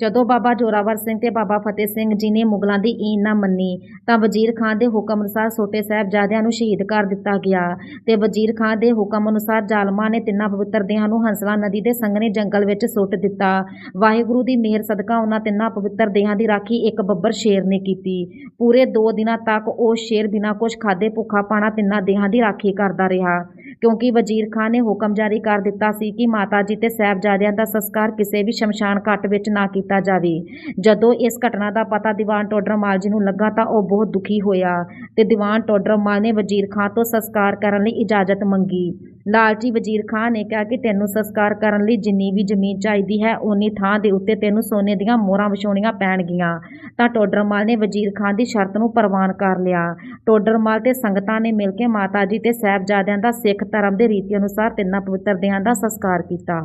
ਜਦੋਂ ਬਾਬਾ ਜੋਰਾਵਰ ਸਿੰਘ ਤੇ ਬਾਬਾ ਫਤਿਹ ਸਿੰਘ ਜੀ ਨੇ ਮੁਗਲਾਂ ਦੀ ਈਨ ਨਾ ਮੰਨੀ, ਤਾਂ ਵਜ਼ੀਰ ਖਾਨ ਦੇ ਹੁਕਮ ਅਨੁਸਾਰ ਛੋਟੇ ਸਾਹਿਬਜ਼ਾਦਿਆਂ ਨੂੰ ਸ਼ਹੀਦ ਕਰ ਦਿੱਤਾ ਗਿਆ ਤੇ ਵਜ਼ੀਰ ਖਾਨ ਦੇ ਹੁਕਮ ਅਨੁਸਾਰ ਜ਼ਾਲਮਾਂ ਨੇ ਤਿੰਨਾਂ ਪਵਿੱਤਰ ਦੇਹਾਂ ਨੂੰ ਹੰਸਲਾ ਨਦੀ ਦੇ ਸੰਘਣੇ ਜੰਗਲ ਵਿੱਚ ਸੁੱਟ ਦਿੱਤਾ। ਵਾਹਿਗੁਰੂ ਦੀ ਮਿਹਰ ਸਦਕਾ ਉਹਨਾਂ ਤਿੰਨਾਂ ਪਵਿੱਤਰ ਦੇਹਾਂ ਦੀ ਰਾਖੀ ਇੱਕ ਬੱਬਰ ਸ਼ੇਰ ਨੇ ਕੀਤੀ। ਪੂਰੇ 2 ਦਿਨਾਂ ਤੱਕ ਉਹ ਸ਼ੇਰ ਬਿਨਾਂ ਕੁਝ ਖਾਦੇ ਭੁੱਖਾ ਪਾਣਾ ਤਿੰਨਾਂ ਦੇਹਾਂ ਦੀ ਰਾਖੀ ਕਰਦਾ ਰਿਹਾ। ਕਿਉਂਕਿ ਵਜ਼ੀਰ ਖਾਨ ਨੇ ਹੁਕਮ ਜਾਰੀ ਕਰ ਦਿੱਤਾ ਸੀ ਕਿ ਮਾਤਾ ਜੀ ਤੇ ਸਾਹਿਬਜ਼ਾਦਿਆਂ ਦਾ ਸੰਸਕਾਰ ਕਿਸੇ ਵੀ ਸ਼ਮਸ਼ਾਨ ਘਾਟ ਵਿੱਚ ਨਾ ਕੀਤਾ ਜਾਵੇ। ਜਦੋਂ ਇਸ ਘਟਨਾ ਦਾ ਪਤਾ ਦੀਵਾਨ ਟੋਡਰਮਾਲ ਜੀ ਨੂੰ ਲੱਗਾ ਤਾਂ ਉਹ ਬਹੁਤ ਦੁਖੀ ਹੋਇਆ ਤੇ ਦੀਵਾਨ ਟੋਡਰਮਾਲ ਨੇ ਵਜ਼ੀਰ ਖਾਨ ਤੋਂ ਸੰਸਕਾਰ ਕਰਨ ਲਈ ਇਜਾਜ਼ਤ ਮੰਗੀ। ਲਾਲਚੀ ਵਜ਼ੀਰ ਖਾਨ ਨੇ ਕਿਹਾ ਕਿ ਤੈਨੂੰ ਸੰਸਕਾਰ ਕਰਨ ਲਈ ਜਿੰਨੀ ਵੀ ਜ਼ਮੀਨ ਚਾਹੀਦੀ ਹੈ ਉਨੀ ਥਾਂ ਦੇ ਉੱਤੇ ਤੈਨੂੰ ਸੋਨੇ ਦੀਆਂ ਮੋਹਰਾਂ ਵਿਛਾਉਣੀਆਂ ਪੈਣਗੀਆਂ। ਤਾਂ ਟੋਡਰਮਾਲ ਨੇ ਵਜ਼ੀਰ ਖਾਨ ਦੀ ਸ਼ਰਤ ਨੂੰ ਪ੍ਰਵਾਨ ਕਰ ਲਿਆ। ਟੋਡਰਮਾਲ ਤੇ ਸੰਗਤਾਂ ਨੇ ਮਿਲ ਕੇ ਮਾਤਾ ਜੀ ਤੇ ਸਾਹਿਬਜ਼ਾਦਿਆਂ ਦਾ ਸਿੱਖ ਧਰਮ ਦੇ ਰੀਤੀ ਅਨੁਸਾਰ ਤਿੰਨਾਂ ਪਵਿੱਤਰ ਦੇਹਾਂ ਦਾ ਸੰਸਕਾਰ ਕੀਤਾ।